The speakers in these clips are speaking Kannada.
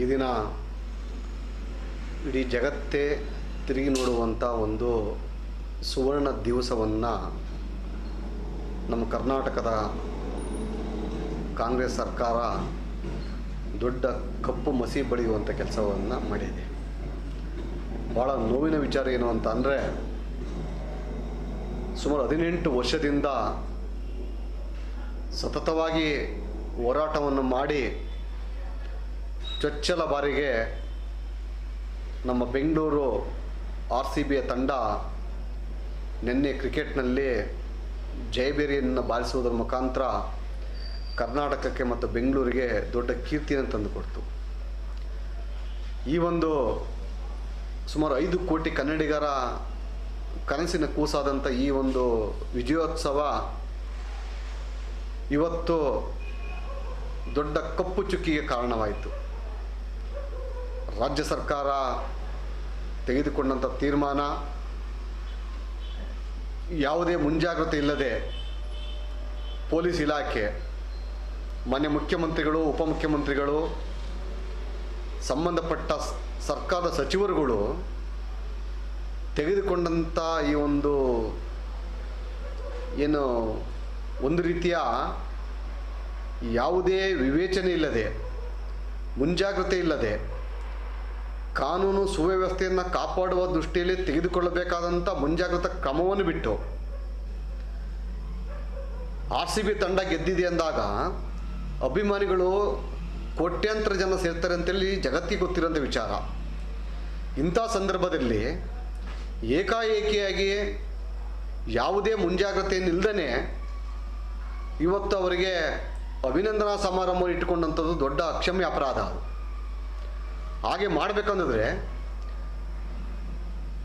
ಈ ದಿನ ಇಡೀ ಜಗತ್ತೇ ತಿರುಗಿ ನೋಡುವಂಥ ಒಂದು ಸುವರ್ಣ ದಿವಸವನ್ನು ನಮ್ಮ ಕರ್ನಾಟಕದ ಕಾಂಗ್ರೆಸ್ ಸರ್ಕಾರ ದೊಡ್ಡ ಕಪ್ಪು ಮಸಿ ಬಳಿಯುವಂಥ ಕೆಲಸವನ್ನು ಮಾಡಿದೆ. ಭಾಳ ನೋವಿನ ವಿಚಾರ ಏನು ಅಂತ ಅಂದರೆ, ಸುಮಾರು ಹದಿನೆಂಟು ವರ್ಷದಿಂದ ಸತತವಾಗಿ ಹೋರಾಟವನ್ನು ಮಾಡಿ ಚೊಚ್ಚಲ ಬಾರಿಗೆ ನಮ್ಮ ಬೆಂಗಳೂರು ಆರ್ ಸಿ ಬಿಯ ತಂಡ ನಿನ್ನೆ ಕ್ರಿಕೆಟ್ನಲ್ಲಿ ಜಯಬೇರಿಯನ್ನು ಬಾರಿಸುವುದರ ಮುಖಾಂತರ ಕರ್ನಾಟಕಕ್ಕೆ ಮತ್ತು ಬೆಂಗಳೂರಿಗೆ ದೊಡ್ಡ ಕೀರ್ತಿಯನ್ನು ತಂದುಕೊಡ್ತು ಈ ಒಂದು ಸುಮಾರು ಐದು ಕೋಟಿ ಕನ್ನಡಿಗರ ಕನಸಿನ ಕೂಸಾದಂಥ ಈ ಒಂದು ವಿಜಯೋತ್ಸವ ಇವತ್ತು ದೊಡ್ಡ ಕಪ್ಪು ಚುಕ್ಕಿಗೆ ಕಾರಣವಾಯಿತು. ರಾಜ್ಯ ಸರ್ಕಾರ ತೆಗೆದುಕೊಂಡಂಥ ತೀರ್ಮಾನ ಯಾವುದೇ ಮುಂಜಾಗ್ರತೆ ಇಲ್ಲದೆ ಪೊಲೀಸ್ ಇಲಾಖೆ, ಮಾನ್ಯ ಮುಖ್ಯಮಂತ್ರಿಗಳು, ಉಪಮುಖ್ಯಮಂತ್ರಿಗಳು, ಸಂಬಂಧಪಟ್ಟ ಸರ್ಕಾರದ ಸಚಿವರುಗಳು ತೆಗೆದುಕೊಂಡಂಥ ಈ ಒಂದು ಏನು ಒಂದು ರೀತಿಯ ಯಾವುದೇ ವಿವೇಚನೆ ಇಲ್ಲದೆ, ಮುಂಜಾಗ್ರತೆ ಇಲ್ಲದೆ ಕಾನೂನು ಸುವ್ಯವಸ್ಥೆಯನ್ನು ಕಾಪಾಡುವ ದೃಷ್ಟಿಯಲ್ಲಿ ತೆಗೆದುಕೊಳ್ಳಬೇಕಾದಂಥ ಮುಂಜಾಗ್ರತಾ ಕ್ರಮವನ್ನು ಬಿಟ್ಟು ಆರ್ ಸಿ ಬಿ ತಂಡ ಗೆದ್ದಿದೆ ಅಂದಾಗ ಅಭಿಮಾನಿಗಳು ಕೋಟ್ಯಂತರ ಜನ ಸೇರ್ತಾರೆ ಅಂತೇಳಿ ಜಗತ್ತಿಗೆ ಗೊತ್ತಿರೋಂಥ ವಿಚಾರ. ಇಂಥ ಸಂದರ್ಭದಲ್ಲಿ ಏಕಾಏಕಿಯಾಗಿ ಯಾವುದೇ ಮುಂಜಾಗ್ರತೆಯನ್ನಿಲ್ಲದೇ ಇವತ್ತು ಅವರಿಗೆ ಅಭಿನಂದನಾ ಸಮಾರಂಭ ಇಟ್ಟುಕೊಂಡಂಥದ್ದು ದೊಡ್ಡ ಅಕ್ಷಮ್ಯ ಅಪರಾಧ ಹಾಗೆ ಮಾಡಬೇಕಂದ್ರೆ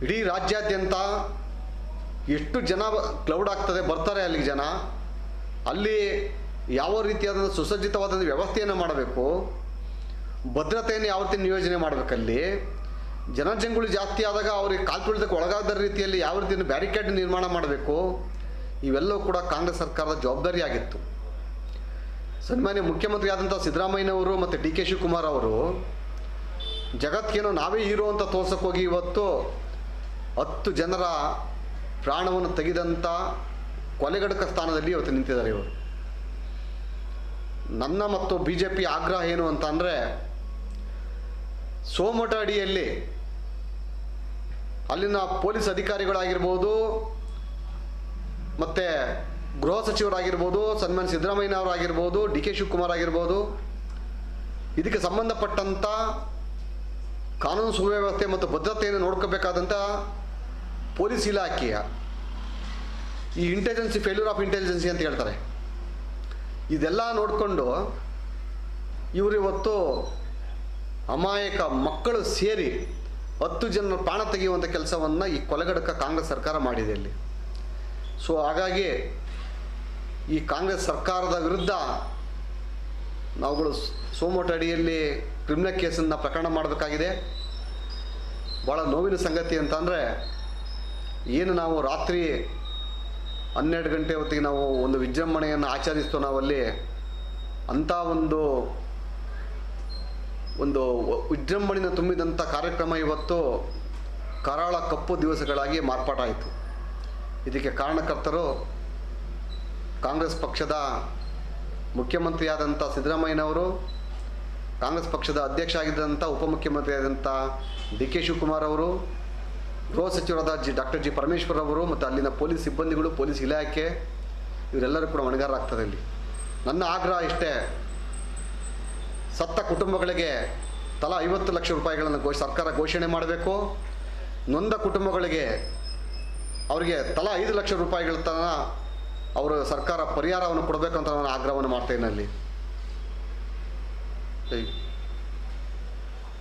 ಇಡೀ ರಾಜ್ಯಾದ್ಯಂತ ಎಷ್ಟು ಜನ ಕ್ಲೌಡ್ ಆಗ್ತದೆ, ಬರ್ತಾರೆ ಅಲ್ಲಿಗೆ ಜನ. ಅಲ್ಲಿ ಯಾವ ರೀತಿಯಾದ ಸುಸಜ್ಜಿತವಾದಂಥ ವ್ಯವಸ್ಥೆಯನ್ನು ಮಾಡಬೇಕು. ಭದ್ರತೆಯನ್ನು ಯಾವ ರೀತಿ ನಿಯೋಜನೆ ಮಾಡಬೇಕಲ್ಲಿ ಜನಜಂಗುಳಿ ಜಾಸ್ತಿ ಆದಾಗ ಅವರಿಗೆ ಕಾಲ್ ತುಳಿದಕ್ಕೆ ಒಳಗಾದ ರೀತಿಯಲ್ಲಿ ಯಾವ ರೀತಿಯನ್ನು ಬ್ಯಾರಿಕೇಡ್ ನಿರ್ಮಾಣ ಮಾಡಬೇಕು. ಇವೆಲ್ಲವೂ ಕೂಡ ಕಾಂಗ್ರೆಸ್ ಸರ್ಕಾರದ ಜವಾಬ್ದಾರಿ ಆಗಿತ್ತು. ಸನ್ಮಾನ್ಯ ಮುಖ್ಯಮಂತ್ರಿ ಆದಂಥ ಸಿದ್ದರಾಮಯ್ಯನವರು ಮತ್ತು ಡಿ ಕೆ ಶಿವಕುಮಾರ್ ಅವರು ಜಗತ್ತಿಗೇನೋ ನಾವೇ ಹೀರೋ ಅಂತ ತೋರ್ಸಕ್ಕೆ ಹೋಗಿ ಇವತ್ತು ಹತ್ತು ಜನರ ಪ್ರಾಣವನ್ನು ತೆಗೆದಂಥ ಕೊಲೆಗಡಕ ಸ್ಥಾನದಲ್ಲಿ ಇವತ್ತು ನಿಂತಿದ್ದಾರೆ ಇವರು. ನನ್ನ ಮತ್ತು ಬಿ ಜೆ ಪಿ ಆಗ್ರಹ ಏನು ಅಂತ ಅಂದರೆ ಸೋಮಠ ಅಡಿಯಲ್ಲಿ ಅಲ್ಲಿನ ಪೊಲೀಸ್ ಅಧಿಕಾರಿಗಳಾಗಿರ್ಬೋದು, ಮತ್ತು ಗೃಹ ಸಚಿವರಾಗಿರ್ಬೋದು, ಸನ್ಮಾನ್ಯ ಸಿದ್ದರಾಮಯ್ಯನವರಾಗಿರ್ಬೋದು, ಡಿ ಕೆ ಶಿವಕುಮಾರ್ ಆಗಿರ್ಬೋದು, ಇದಕ್ಕೆ ಸಂಬಂಧಪಟ್ಟಂಥ ಕಾನೂನು ಸುವ್ಯವಸ್ಥೆ ಮತ್ತು ಭದ್ರತೆಯನ್ನು ನೋಡ್ಕೋಬೇಕಾದಂಥ ಪೊಲೀಸ್ ಇಲಾಖೆಯ ಈ ಇಂಟೆಲಿಜೆನ್ಸಿ ಫೇಲ್ಯೂರ್ ಆಫ್ ಇಂಟೆಲಿಜೆನ್ಸಿ ಅಂತ ಹೇಳ್ತಾರೆ. ಇದೆಲ್ಲ ನೋಡಿಕೊಂಡು ಇವರು ಇವತ್ತು ಅಮಾಯಕ ಮಕ್ಕಳು ಸೇರಿ ಹತ್ತು ಜನರ ಪ್ರಾಣ ತೆಗೆಯುವಂಥ ಕೆಲಸವನ್ನು ಈ ಕೊಲೆಗಡಕ ಕಾಂಗ್ರೆಸ್ ಸರ್ಕಾರ ಮಾಡಿದೆ ಇಲ್ಲಿ. ಸೊ ಹಾಗಾಗಿ ಈ ಕಾಂಗ್ರೆಸ್ ಸರ್ಕಾರದ ವಿರುದ್ಧ ನಾವುಗಳು ಸೋಮೋಟ ಅಡಿಯಲ್ಲಿ ಕ್ರಿಮಿನಲ್ ಕೇಸನ್ನು ಪ್ರಕರಣ ಮಾಡಬೇಕಾಗಿದೆ. ಭಾಳ ನೋವಿನ ಸಂಗತಿ ಅಂತಂದರೆ ಏನು ನಾವು ರಾತ್ರಿ ಹನ್ನೆರಡು ಗಂಟೆ ಹೊತ್ತಿಗೆ ನಾವು ಒಂದು ವಿಜೃಂಭಣೆಯನ್ನು ಆಚರಿಸ್ತೋ ನಾವಲ್ಲಿ, ಅಂಥ ಒಂದು ಒಂದು ವಿಜೃಂಭಣೆಯನ್ನು ತುಂಬಿದಂಥ ಕಾರ್ಯಕ್ರಮ ಇವತ್ತು ಕರಾಳ ಕಪ್ಪು ದಿವಸಗಳಾಗಿ ಮಾರ್ಪಾಟಾಯಿತು. ಇದಕ್ಕೆ ಕಾರಣಕರ್ತರು ಕಾಂಗ್ರೆಸ್ ಪಕ್ಷದ ಮುಖ್ಯಮಂತ್ರಿಯಾದಂಥ ಸಿದ್ದರಾಮಯ್ಯನವರು, ಕಾಂಗ್ರೆಸ್ ಪಕ್ಷದ ಅಧ್ಯಕ್ಷ ಆಗಿದ್ದಂಥ ಉಪಮುಖ್ಯಮಂತ್ರಿ ಆದಂಥ ಡಿ ಕೆ ಶಿವಕುಮಾರ್ ಅವರು, ಗೃಹ ಸಚಿವರಾದ ಜಿ, ಡಾಕ್ಟರ್ ಜಿ ಪರಮೇಶ್ವರ್ ಅವರು ಮತ್ತು ಅಲ್ಲಿನ ಪೊಲೀಸ್ ಸಿಬ್ಬಂದಿಗಳು, ಪೊಲೀಸ್ ಇಲಾಖೆ, ಇವರೆಲ್ಲರೂ ಕೂಡ ಹೊಣೆಗಾರರಾಗ್ತದೆ ಇಲ್ಲಿ ನನ್ನ ಆಗ್ರಹ ಇಷ್ಟೇ, ಸತ್ತ ಕುಟುಂಬಗಳಿಗೆ ತಲಾ ಐವತ್ತು ಲಕ್ಷ ರೂಪಾಯಿಗಳನ್ನು ಘೋಷ ಸರ್ಕಾರ ಘೋಷಣೆ ಮಾಡಬೇಕು. ನೊಂದ ಕುಟುಂಬಗಳಿಗೆ ಅವರಿಗೆ ತಲಾ ಐದು ಲಕ್ಷ ರೂಪಾಯಿಗಳ ತನ ಅವರು ಸರ್ಕಾರ ಪರಿಹಾರವನ್ನು ಕೊಡಬೇಕಂತ ನಾನು ಆಗ್ರಹವನ್ನು ಮಾಡ್ತೇನೆ ಅಲ್ಲಿ